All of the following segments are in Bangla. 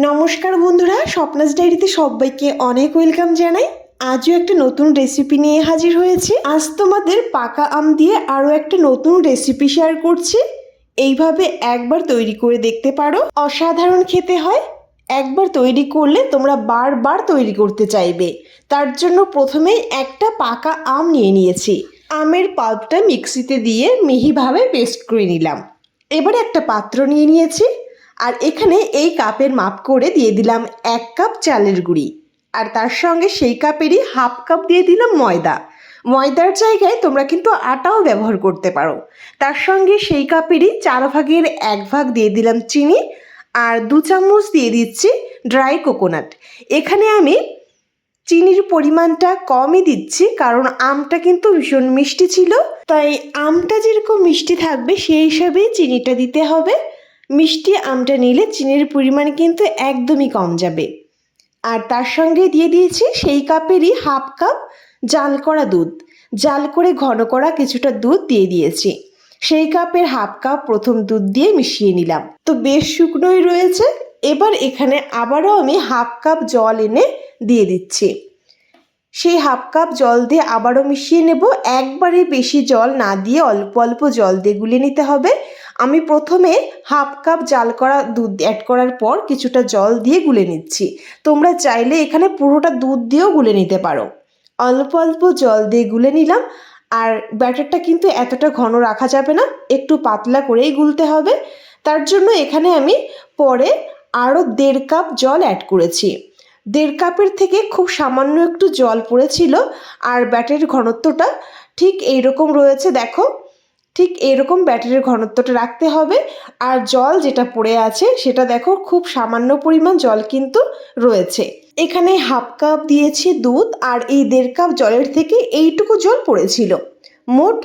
নমস্কার বন্ধুরা, স্বপ্নাস ডায়েরিতে সবাইকে অনেক ওয়েলকাম জানাই। আজও একটা নতুন রেসিপি নিয়ে হাজির হয়েছি। আজ তোমাদের পাকা আম দিয়ে আরও একটা নতুন রেসিপি শেয়ার করছি। এইভাবে একবার তৈরি করে দেখতে পারো। অসাধারণ খেতে হয়। একবার তৈরি করলে তোমরা বারবার তৈরি করতে চাইবে। তার জন্য প্রথমেই একটা পাকা আম নিয়ে নিয়েছি। আমের পাল্পটা মিক্সিতে দিয়ে মিহিভাবে পেস্ট করে নিলাম। এবারে একটা পাত্র নিয়ে নিয়েছি। আর এখানে এই কাপের মাপ করে দিয়ে দিলাম এক কাপ চালের গুঁড়ি। আর তার সঙ্গে সেই কাপেরই হাফ কাপ দিয়ে দিলাম ময়দা। ময়দার জায়গায় তোমরা কিন্তু আটাও ব্যবহার করতে পারো। তার সঙ্গে সেই কাপেরই চার ভাগের এক ভাগ দিয়ে দিলাম চিনি আর দু চামচ দিয়ে দিচ্ছি ড্রাই কোকোনাট। এখানে আমি চিনির পরিমাণটা কমই দিচ্ছি কারণ আমটা কিন্তু ভীষণ মিষ্টি ছিল। তাই আমটা যেরকম মিষ্টি থাকবে সেই হিসাবেই চিনিটা দিতে হবে। মিষ্টি আমটা নিলে চিনির পরিমাণ কিন্তু একদমই কম যাবে। আর তার সঙ্গে দিয়ে দিয়েছি সেই কাপেরই হাফ কাপ জাল করা দুধ। জাল করে ঘন করা কিছুটা দুধ দিয়ে দিয়েছি। সেই কাপের হাফ কাপ প্রথম দুধ দিয়ে মিশিয়ে নিলাম। তো বেশ শুকনোই রয়েছে। এবার এখানে আবারও আমি হাফ কাপ জল এনে দিয়ে দিচ্ছি। সেই হাফ কাপ জল দিয়ে আবারও মিশিয়ে নেব। একবারে বেশি জল না দিয়ে অল্প অল্প জল দিয়ে গুলে নিতে হবে। আমি প্রথমে হাফ কাপ জাল করা দুধ অ্যাড করার পর কিছুটা জল দিয়ে গুলে নিচ্ছি। তোমরা চাইলে এখানে পুরোটা দুধ দিয়েও গুলে নিতে পারো। অল্প অল্প জল দিয়ে গুলে নিলাম। আর ব্যাটারটা কিন্তু এতটা ঘন রাখা যাবে না, একটু পাতলা করেই গুলতে হবে। তার জন্য এখানে আমি পরে আরও দেড় কাপ জল অ্যাড করেছি। দেড় কাপের থেকে খুব সামান্য একটু জল পড়েছিল, আর ব্যাটারির ঘনত্বটা ঠিক এইরকম রয়েছে, দেখো। ঠিক এরকম ব্যাটারির ঘনত্বটা রাখতে হবে। আর জল যেটা পড়ে আছে, সেটা দেখো খুব সামান্য পরিমাণ জল কিন্তু রয়েছে। এখানে হাফ কাপ দিয়েছি দুধ আর এই দেড় কাপ জলের থেকে এইটুকু জল পড়েছিল। মোট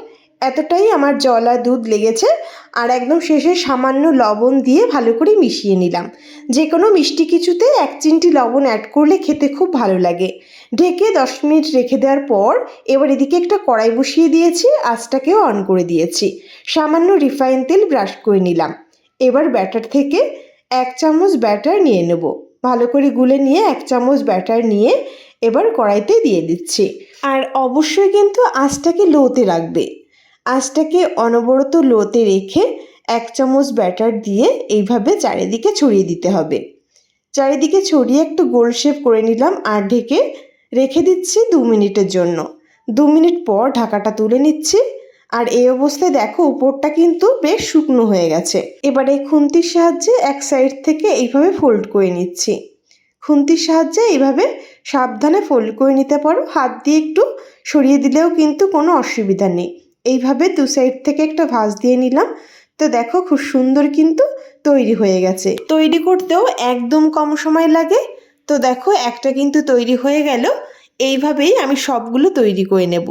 এতটাই আমার জল আর দুধ লেগেছে আর একদম শেষে সামান্য লবণ দিয়ে ভালো করে মিশিয়ে নিলাম। যে কোনো মিষ্টি কিছুতে এক চিমটি লবণ অ্যাড করলে খেতে খুব ভালো লাগে। ঢেকে দশ মিনিট রেখে দেওয়ার পর এবার এদিকে একটা কড়াই বসিয়ে দিয়েছি, আঁচটাকেও অন করে দিয়েছি। সামান্য রিফাইন তেল ব্রাশ করে নিলাম। এবার ব্যাটার থেকে এক চামচ ব্যাটার নিয়ে নেব। ভালো করে গুলে নিয়ে এক চামচ ব্যাটার নিয়ে এবার কড়াইতে দিয়ে দিচ্ছি। আর অবশ্যই কিন্তু আঁচটাকে লোতে রাখবে। আঁচটাকে অনবরত লোতে রেখে এক চামচ ব্যাটার দিয়ে এইভাবে চারিদিকে ছড়িয়ে দিতে হবে। চারিদিকে ছড়িয়ে একটু গোল শেপ করে নিলাম আর ঢেকে রেখে দিচ্ছি দু মিনিটের জন্য। দু মিনিট পর ঢাকাটা তুলে নিচ্ছি। আর এই অবস্থায় দেখো উপরটা কিন্তু বেশ শুকনো হয়ে গেছে। এবারে খুন্তির সাহায্যে এক সাইড থেকে এইভাবে ফোল্ড করে নিচ্ছি। খুন্তির সাহায্যে এইভাবে সাবধানে ফোল্ড করে নিতে পারো। হাত দিয়ে একটু সরিয়ে দিলেও কিন্তু কোনো অসুবিধা নেই। এইভাবে দু সাইড থেকে একটা ভাঁজ দিয়ে নিলাম। তো দেখো খুব সুন্দর কিন্তু তৈরি হয়ে গেছে। তৈরি করতেও একদম কম সময় লাগে। তো দেখো একটা কিন্তু তৈরি হয়ে গেল। এইভাবেই আমি সবগুলো তৈরি করে নেব।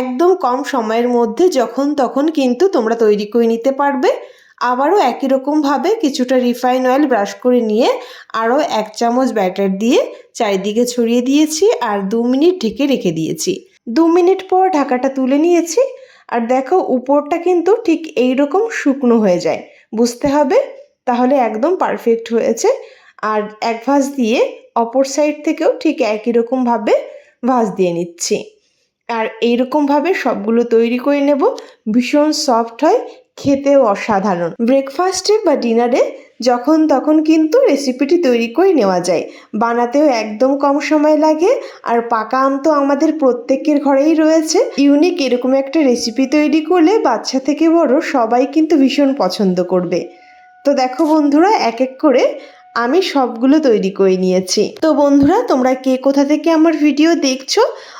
একদম কম সময়ের মধ্যে যখন তখন কিন্তু তোমরা তৈরি করে নিতে পারবে। আবারও একই রকমভাবে কিছুটা রিফাইন অয়েল ব্রাশ করে নিয়ে আরও এক চামচ ব্যাটার দিয়ে চারিদিকে ছড়িয়ে দিয়েছি আর দু মিনিট ঢেকে রেখে দিয়েছি। দু মিনিট পর ঢাকাটা তুলে নিয়েছি। আর দেখো উপরটা কিন্তু ঠিক এই রকম শুকনো হয়ে যায়। বুঝতে হবে? তাহলে একদম পারফেক্ট হয়েছে। আর এক ভাঁজ দিয়ে অপর সাইড থেকেও ঠিক একই রকমভাবে ভাঁজ দিয়ে নিচ্ছি। আর এইরকমভাবে সবগুলো তৈরি করে নেব। ভীষণ সফট হয় খেতেও অসাধারণ। ব্রেকফাস্টে বা ডিনারে যখন তখন কিন্তু রেসিপিটি তৈরি করে নেওয়া যায়। বানাতেও একদম কম সময় লাগে আর পাকা আম তো আমাদের প্রত্যেকের ঘরেই রয়েছে। ইউনিক এরকম একটা রেসিপি তৈরি করলে বাচ্চা থেকে বড় সবাই কিন্তু ভীষণ পছন্দ করবে। তো দেখো বন্ধুরা, এক এক করে আমি সবগুলো তৈরি করে নিয়েছি। তো বন্ধুরা, তোমরা কে কোথা থেকে আমার ভিডিও দেখছ,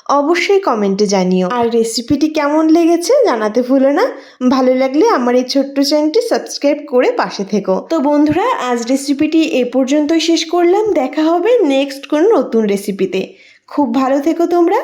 অবশ্যই কমেন্টে জানিও। আর রেসিপিটি কেমন লেগেছে জানাতে ভুলো না। ভালো লাগলে আমার এই ছোট্ট চ্যানেলটি সাবস্ক্রাইব করে পাশে থেকো। তো বন্ধুরা, আজ রেসিপিটি এ পর্যন্তই শেষ করলাম। দেখা হবে নেক্সট কোনো নতুন রেসিপিতে খুব ভালো থেকো তোমরা।